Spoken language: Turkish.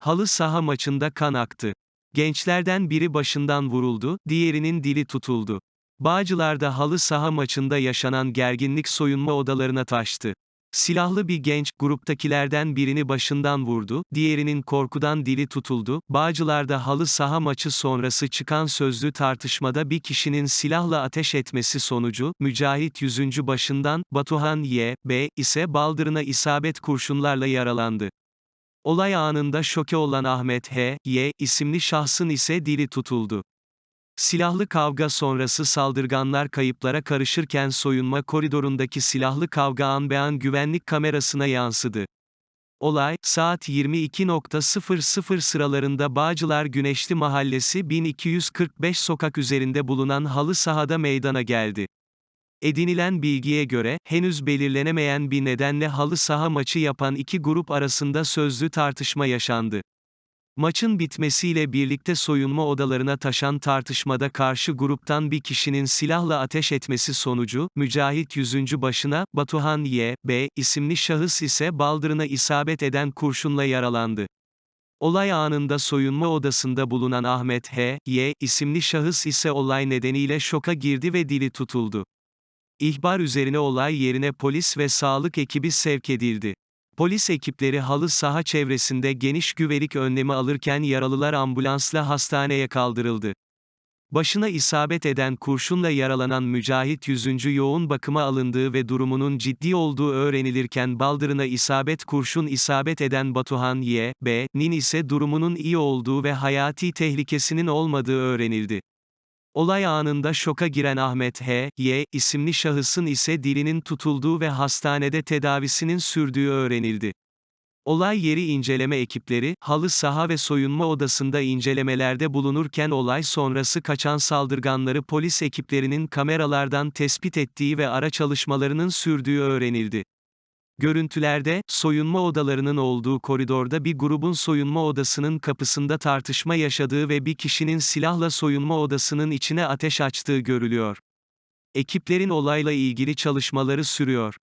Halı saha maçında kan aktı. Gençlerden biri başından vuruldu, diğerinin dili tutuldu. Bağcılar'da halı saha maçında yaşanan gerginlik soyunma odalarına taştı. Silahlı bir genç, gruptakilerden birini başından vurdu, diğerinin korkudan dili tutuldu. Bağcılar'da halı saha maçı sonrası çıkan sözlü tartışmada bir kişinin silahla ateş etmesi sonucu, Mücahit 100. başından, Batuhan Y. B. ise baldırına isabet kurşunlarla yaralandı. Olay anında şoke olan Ahmet H. Y. isimli şahsın ise dili tutuldu. Silahlı kavga sonrası saldırganlar kayıplara karışırken soyunma koridorundaki silahlı kavga an be an güvenlik kamerasına yansıdı. Olay, saat 22.00 sıralarında Bağcılar Güneşli Mahallesi 1245 sokak üzerinde bulunan halı sahada meydana geldi. Edinilen bilgiye göre, henüz belirlenemeyen bir nedenle halı saha maçı yapan iki grup arasında sözlü tartışma yaşandı. Maçın bitmesiyle birlikte soyunma odalarına taşan tartışmada karşı gruptan bir kişinin silahla ateş etmesi sonucu, Mücahit 100. başına, Batuhan Y. B. isimli şahıs ise baldırına isabet eden kurşunla yaralandı. Olay anında soyunma odasında bulunan Ahmet H. Y. isimli şahıs ise olay nedeniyle şoka girdi ve dili tutuldu. İhbar üzerine olay yerine polis ve sağlık ekibi sevk edildi. Polis ekipleri halı saha çevresinde geniş güvenlik önlemi alırken yaralılar ambulansla hastaneye kaldırıldı. Başına isabet eden kurşunla yaralanan Mücahit 100. yoğun bakıma alındığı ve durumunun ciddi olduğu öğrenilirken baldırına isabet kurşun isabet eden Batuhan Y. B.'nin ise durumunun iyi olduğu ve hayati tehlikesinin olmadığı öğrenildi. Olay anında şoka giren Ahmet H. Y. isimli şahısın ise dilinin tutulduğu ve hastanede tedavisinin sürdüğü öğrenildi. Olay yeri inceleme ekipleri, halı saha ve soyunma odasında incelemelerde bulunurken olay sonrası kaçan saldırganları polis ekiplerinin kameralardan tespit ettiği ve ara çalışmalarının sürdüğü öğrenildi. Görüntülerde, soyunma odalarının olduğu koridorda bir grubun soyunma odasının kapısında tartışma yaşadığı ve bir kişinin silahla soyunma odasının içine ateş açtığı görülüyor. Ekiplerin olayla ilgili çalışmaları sürüyor.